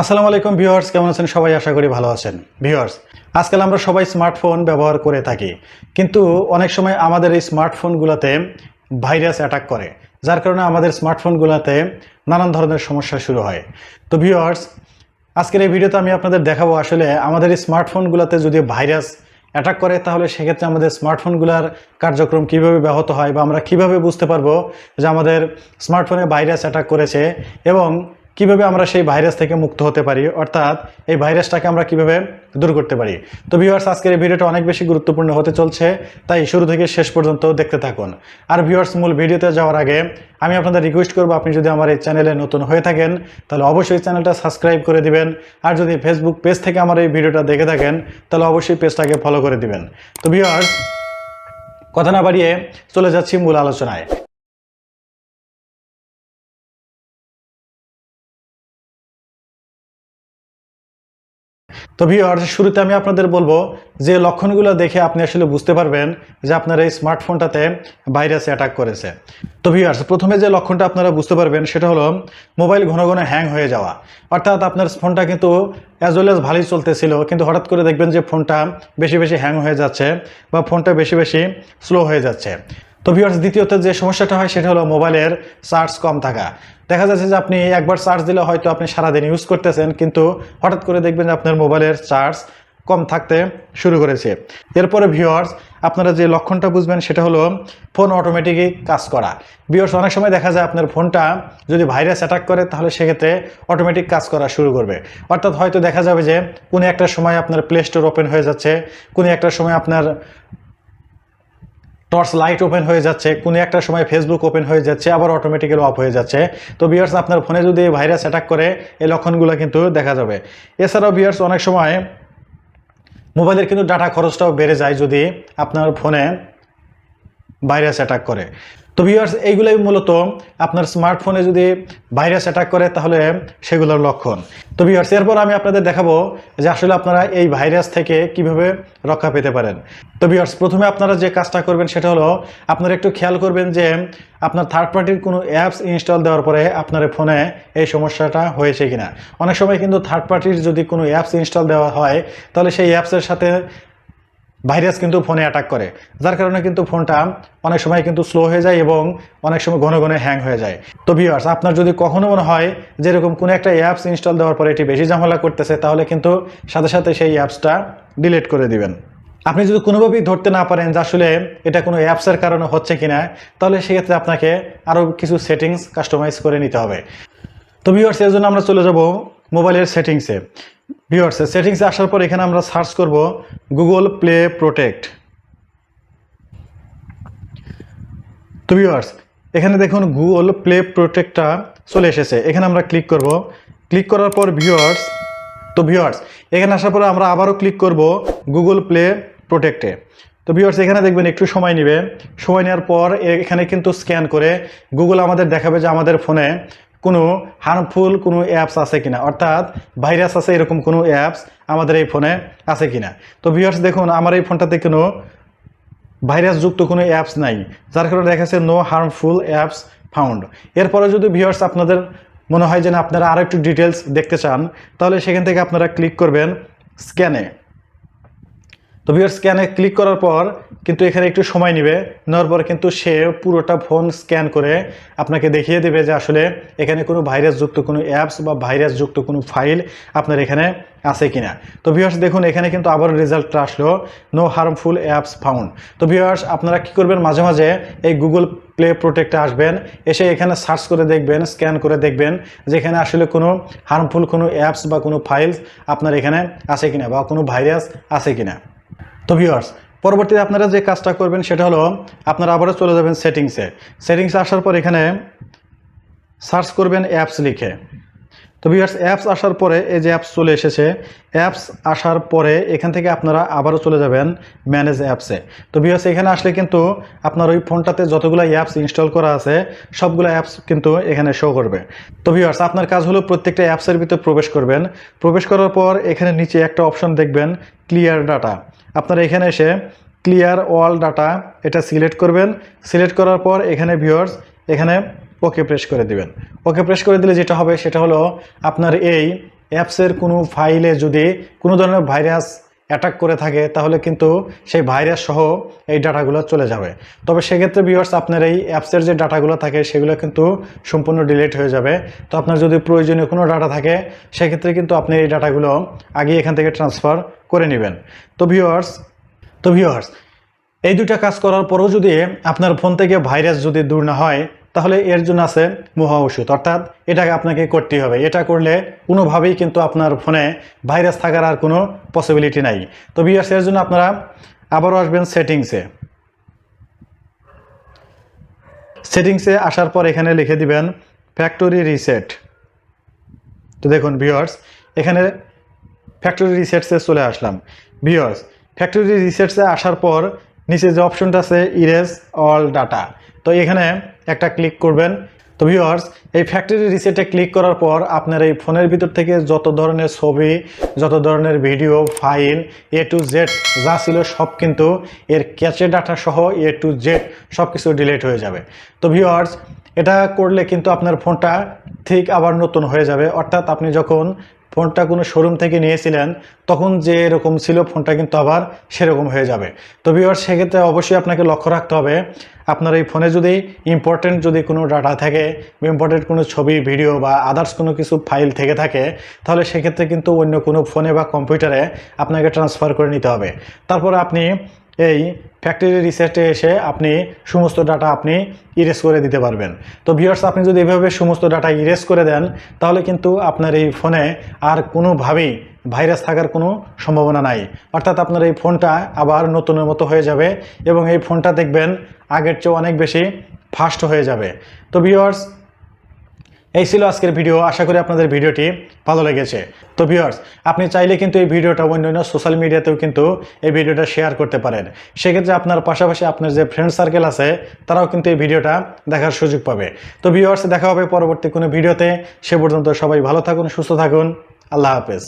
আসসালামু আলাইকুম ভিউয়ার্স, কেমন আছেন সবাই? আশা করি ভালো আছেন। ভিউয়ার্স, আজকাল আমরা সবাই স্মার্টফোন ব্যবহার করে থাকি, কিন্তু অনেক সময় আমাদের এই স্মার্টফোনগুলোতে ভাইরাস অ্যাটাক করে, যার কারণে আমাদের স্মার্টফোনগুলোতে নানান ধরনের সমস্যা শুরু হয়। তো ভিউয়ার্স, আজকের এই ভিডিওতে আমি আপনাদের দেখাবো আসলে আমাদের এই স্মার্টফোনগুলোতে যদি ভাইরাস অ্যাটাক করে, তাহলে সেক্ষেত্রে আমাদের স্মার্টফোনগুলোর কার্যক্রম কীভাবে ব্যাহত হয় বা আমরা কীভাবে বুঝতে পারব যে আমাদের স্মার্টফোনে ভাইরাস অ্যাটাক করেছে এবং কীভাবে আমরা সেই ভাইরাস থেকে মুক্ত হতে পারি, অর্থাৎ এই ভাইরাসটাকে আমরা কীভাবে দূর করতে পারি? তো ভিউয়ার্স আজকের এই ভিডিওটা অনেক বেশি গুরুত্বপূর্ণ হতে চলছে, তাই শুরু থেকে শেষ পর্যন্ত দেখতে থাকুন। আর ভিউয়ার্স মূল ভিডিওতে যাওয়ার আগে আমি আপনাদের রিকোয়েস্ট করব, আপনি যদি আমার এই চ্যানেলে নতুন হয়ে থাকেন, তাহলে অবশ্যই চ্যানেলটা সাবস্ক্রাইব করে দিবেন। আর যদি ফেসবুক পেজ থেকে আমার এই ভিডিওটা দেখে থাকেন, তাহলে অবশ্যই পেজটাকে ফলো করে দিবেন। তো ভিউয়ার্স কথা না বাড়িয়ে চলে যাচ্ছি মূল আলোচনায়। তো ভিওয়ার্স শুরুতে আমি আপনাদের বলব যে লক্ষণগুলো দেখে আপনি আসলে বুঝতে পারবেন যে আপনার এই স্মার্টফোনটাতে ভাইরাস অ্যাটাক করেছে। তো ভিওয়ার্স প্রথমে যে লক্ষণটা আপনারা বুঝতে পারবেন সেটা হলো মোবাইল ঘন ঘন হ্যাং হয়ে যাওয়া। অর্থাৎ আপনার ফোনটা কিন্তু অ্যাজ ওয়েল অ্যাজ ভালোই চলতেছিল, কিন্তু হঠাৎ করে দেখবেন যে ফোনটা বেশি বেশি হ্যাং হয়ে যাচ্ছে বা ফোনটা বেশি বেশি স্লো হয়ে যাচ্ছে। তো ভিউয়ার্স দ্বিতীয়ত যে সমস্যাটা হয় সেটা হলো মোবাইলের চার্জ কম থাকা। দেখা যাচ্ছে যে আপনি একবার চার্জ দিলে হয়তো আপনি সারাদিন ইউজ করতেছেন, কিন্তু হঠাৎ করে দেখবেন যে আপনার মোবাইলের চার্জ কম থাকতে শুরু করেছে। এরপরে ভিউয়ার্স আপনারা যে লক্ষণটা বুঝবেন সেটা হলো ফোন অটোমেটিকই কাজ করা। ভিউয়ার্স অনেক সময় দেখা যায় আপনার ফোনটা যদি ভাইরাস অ্যাটাক করে, তাহলে সেক্ষেত্রে অটোমেটিক কাজ করা শুরু করবে। অর্থাৎ হয়তো দেখা যাবে যে কোনো একটা সময় আপনার প্লে স্টোর ওপেন হয়ে যাচ্ছে, কোনো একটা সময় আপনার টর্চ লাইট ওপেন হয়ে যাচ্ছে, কোনো একটা সময় ফেসবুক ওপেন হয়ে যাচ্ছে, আবার অটোমেটিক্যালি অফ হয়ে যাচ্ছে। তো বিয়ার্স আপনার ফোনে যদি ভাইরাস অ্যাটাক করে, এই লক্ষণগুলো কিন্তু দেখা যাবে। এছাড়াও বিয়ার্স অনেক সময় মোবাইলের কিন্তু ডাটা খরচটাও বেড়ে যায় যদি আপনার ফোনে ভাইরাস অ্যাটাক করে। তো ভিউয়ার্স এইগুলোই মূলত আপনার স্মার্টফোনে যদি ভাইরাস অ্যাটাক করে, তাহলে সেগুলোর লক্ষণ। তো ভিউয়ার্স এরপর আমি আপনাদের দেখাবো যে আসলে আপনারা এই ভাইরাস থেকে কীভাবে রক্ষা পেতে পারেন। তো ভিউয়ার্স প্রথমে আপনারা যে কাজটা করবেন, সেটা হলো আপনারা একটু খেয়াল করবেন যে আপনার থার্ড পার্টির কোনো অ্যাপস ইনস্টল দেওয়ার পরে আপনার ফোনে এই সমস্যাটা হয়েছে কিনা। অনেক সময় কিন্তু থার্ড পার্টির যদি কোনো অ্যাপস ইনস্টল দেওয়া হয়, তাহলে সেই অ্যাপসের সাথে ভাইরাস কিন্তু ফোনে অ্যাটাক করে, যার কারণে কিন্তু ফোনটা অনেক সময় কিন্তু স্লো হয়ে যায় এবং অনেক সময় ঘন ঘন হ্যাং হয়ে যায়। তো ভিউয়ার্স আপনার যদি কখনো মনে হয় যেরকম কোনো একটা অ্যাপস ইনস্টল দেওয়ার পরে এটি বেশি ঝামেলা করতেছে, তাহলে কিন্তু সাথে সাথে সেই অ্যাপসটা ডিলিট করে দিবেন। আপনি যদি কোনোভাবেই ধরতে না পারেন যে আসলে এটা কোনো অ্যাপসের কারণে হচ্ছে কিনা, তাহলে সেক্ষেত্রে আপনাকে আরও কিছু সেটিংস কাস্টমাইজ করে নিতে হবে। তো ভিউয়ার্স এর জন্য আমরা চলে যাব মোবাইলের সেটিংসে ভিউয়ার্সে সেটিংসে আসার পর এখানে আমরা সার্চ করব গুগল প্লে প্রোটেক্ট তো ভিউয়ার্স এখানে দেখুন গুগল প্লে প্রোটেক্টটা চলে এসেছে। এখানে আমরা ক্লিক করব। ক্লিক করার পর ভিউয়ার্স তো ভিউয়ার্স এখানে আসার পর আমরা আবারও ক্লিক করব গুগল প্লে প্রোটেক্টে তো ভিউয়ার্স এখানে দেখবেন একটু সময় নেবে। সময় নেওয়ার পর এখানে কিন্তু স্ক্যান করে গুগল আমাদের দেখাবে যে আমাদের ফোনে কোনো হার্মফুল কোনো অ্যাপস আছে কিনা? অর্থাৎ ভাইরাস আছে এরকম কোনো অ্যাপস আমাদের এই ফোনে আছে কিনা? তো ভিউয়ার্স দেখুন, আমার এই ফোনটাতে কোনো ভাইরাসযুক্ত কোনো অ্যাপস নাই, যার কারণে দেখা যাচ্ছে নো হার্মফুল অ্যাপস ফাউন্ড এরপরে যদি ভিউয়ার্স আপনাদের মনে হয় যে আপনারা আরও একটু ডিটেলস দেখতে চান, তাহলে সেখান থেকে আপনারা ক্লিক করবেন স্ক্যানে তো ভিউয়ার স্ক্যানে ক্লিক করার পর কিন্তু এখানে একটু সময় নেবে। নেওয়ার পর কিন্তু সে পুরোটা ফোন স্ক্যান করে আপনাকে দেখিয়ে দেবে যে আসলে এখানে কোনো ভাইরাসযুক্ত কোনো অ্যাপস বা ভাইরাসযুক্ত কোনো ফাইল আপনার এখানে আছে কিনা। তো ভিউয়ার্স দেখুন, এখানে কিন্তু আবার রেজাল্টটা আসলো। নো হার্মফুল অ্যাপস ফাউন্ড তো ভিউয়ার্স আপনারা কি করবেন? মাঝে মাঝে এই গুগল প্লে প্রোটেক্টে আসবেন। এসে এখানে সার্চ করে দেখবেন স্ক্যান করে দেখবেন যে এখানে আসলে কোনো হার্মফুল কোনো অ্যাপস বা কোনো ফাইলস আপনার এখানে আছে কিনা বা কোনো ভাইরাস আছে কিনা। তো ভিউয়ার্স পরবর্তীতে আপনারা যে কাজটা করবেন সেটা হলো আপনারা আবারও চলে যাবেন সেটিংসে সেটিংসে আসার পর এখানে সার্চ করবেন অ্যাপস লিখে। তো ভিউয়ার্স অ্যাপস আসার পরে এই যে অ্যাপস চলে এসেছে অ্যাপস আসার পরে এখান থেকে আপনারা আবারও চলে যাবেন ম্যানেজ অ্যাপসে তো ভিউয়ার্স এখানে আসলে কিন্তু আপনার ওই ফোনটাতে যতগুলো অ্যাপস ইনস্টল করা আছে, সবগুলো অ্যাপস কিন্তু এখানে শো করবে। তো ভিউয়ার্স আপনার কাজ হলো প্রত্যেকটা অ্যাপসের ভিতরে প্রবেশ করবেন। প্রবেশ করার পর এখানে নিচে একটা অপশন দেখবেন ক্লিয়ার ডাটা আপনারা এখানে এসে ক্লিয়ার অল ডাটা এটা সিলেক্ট করবেন। সিলেক্ট করার পর এখানে ভিউয়ার্স এখানে ওকে প্রেস করে দিবেন। ওকে প্রেস করে দিলে যেটা হবে সেটা হলো আপনার এই অ্যাপসের কোনো ফাইলে যদি কোনো ধরনের ভাইরাস অ্যাটাক করে থাকে, তাহলে কিন্তু সেই ভাইরাস সহ এই ডাটাগুলো চলে যাবে। তবে সেক্ষেত্রে ভিউয়ার্স আপনার এই অ্যাপসের যে ডাটাগুলো থাকে, সেগুলো কিন্তু সম্পূর্ণ ডিলিট হয়ে যাবে। তো আপনার যদি প্রয়োজনীয় কোনো ডাটা থাকে, সেক্ষেত্রে কিন্তু আপনি এই ডাটাগুলো আগে এখান থেকে ট্রান্সফার করে নেবেন। তো ভিউয়ার্স তো ভিউয়ার্স এই দুটা কাজ করার পরও যদি আপনার ফোন থেকে ভাইরাস যদি দূর না হয় তাহলে এর জন্য আছে মহা ওষুধ অর্থাৎ এটাকে আপনাকে করতেই হবে। এটা করলে কোনোভাবেই কিন্তু আপনার ফোনে ভাইরাস থাকার আর কোনো পসিবিলিটি নাই। তো ভিউয়ার্স এর জন্য আপনারা আবারও আসবেন সেটিংসে সেটিংসে আসার পর এখানে লিখে দিবেন ফ্যাক্টরি রিসেট তো দেখুন ভিউয়ার্স এখানে ফ্যাক্টরি রিসেটসে চলে আসলাম। ভিউয়ার্স ফ্যাক্টরি রিসেটসে আসার পর নিচে যে অপশনটা আছে ইরেজ অল ডাটা তো এখানে একটা ক্লিক করবেন। তো ভিউয়ার্স এই ফ্যাক্টরি রিসেটে ক্লিক করার পর আপনার এই ফোনের ভিতর থেকে যত ধরনের ছবি, যত ধরনের video file A to Z যা ছিল সব কিন্তু এর ক্যাচে ডাটা সহ এ টু জেড সব কিছু ডিলিট হয়ে যাবে। তো ভিউয়ার্স এটা করলে কিন্তু আপনার ফোনটা ঠিক আবার নতুন হয়ে যাবে। অর্থাৎ আপনি যখন ফোনটা কোনো শোরুম থেকে নিয়েছিলেন, তখন যে এরকম ছিল ফোনটা কিন্তু আবার সেরকম হয়ে যাবে। তো ভিওর সেক্ষেত্রে অবশ্যই আপনাকে লক্ষ্য রাখতে হবে আপনার এই ফোনে যদি ইম্পর্টেন্ট যদি কোনো ডাটা থাকে ইম্পর্টেন্ট কোনো ছবি ভিডিও বা আদার্স কোনো কিছু ফাইল থেকে থাকে, তাহলে সেক্ষেত্রে কিন্তু অন্য কোনো ফোনে বা কম্পিউটারে আপনাকে ট্রান্সফার করে নিতে হবে। তারপর আপনি এই ফ্যাক্টরি রিসেটে এসে আপনি সমস্ত ডাটা আপনি ইরেজ করে দিতে পারবেন। তো ভিউয়ার্স আপনি যদি এভাবে সমস্ত ডাটা ইরেজ করে দেন, তাহলে কিন্তু আপনার এই ফোনে আর কোনোভাবেই ভাইরাস থাকার কোনো সম্ভাবনা নাই। অর্থাৎ আপনার এই ফোনটা আবার নতুনের মতো হয়ে যাবে এবং এই ফোনটা দেখবেন আগের চেয়ে অনেক বেশি ফাস্ট হয়ে যাবে। তো ভিউয়ার্স এই ছিল আজকের ভিডিও আশা করি আপনাদের ভিডিওটি ভালো লেগেছে। তো ভিউয়ার্স আপনি চাইলে কিন্তু এই ভিডিওটা অন্য অন্য সোশ্যাল মিডিয়াতেও কিন্তু এই ভিডিওটা শেয়ার করতে পারেন। সেক্ষেত্রে আপনার পাশাপাশি আপনার যে ফ্রেন্ড সার্কেল আছে, তারাও কিন্তু এই ভিডিওটা দেখার সুযোগ পাবে। তো ভিউয়ার্স দেখা হবে পরবর্তী কোনো ভিডিওতে সে পর্যন্ত সবাই ভালো থাকুন, সুস্থ থাকুন। আল্লাহ হাফেজ।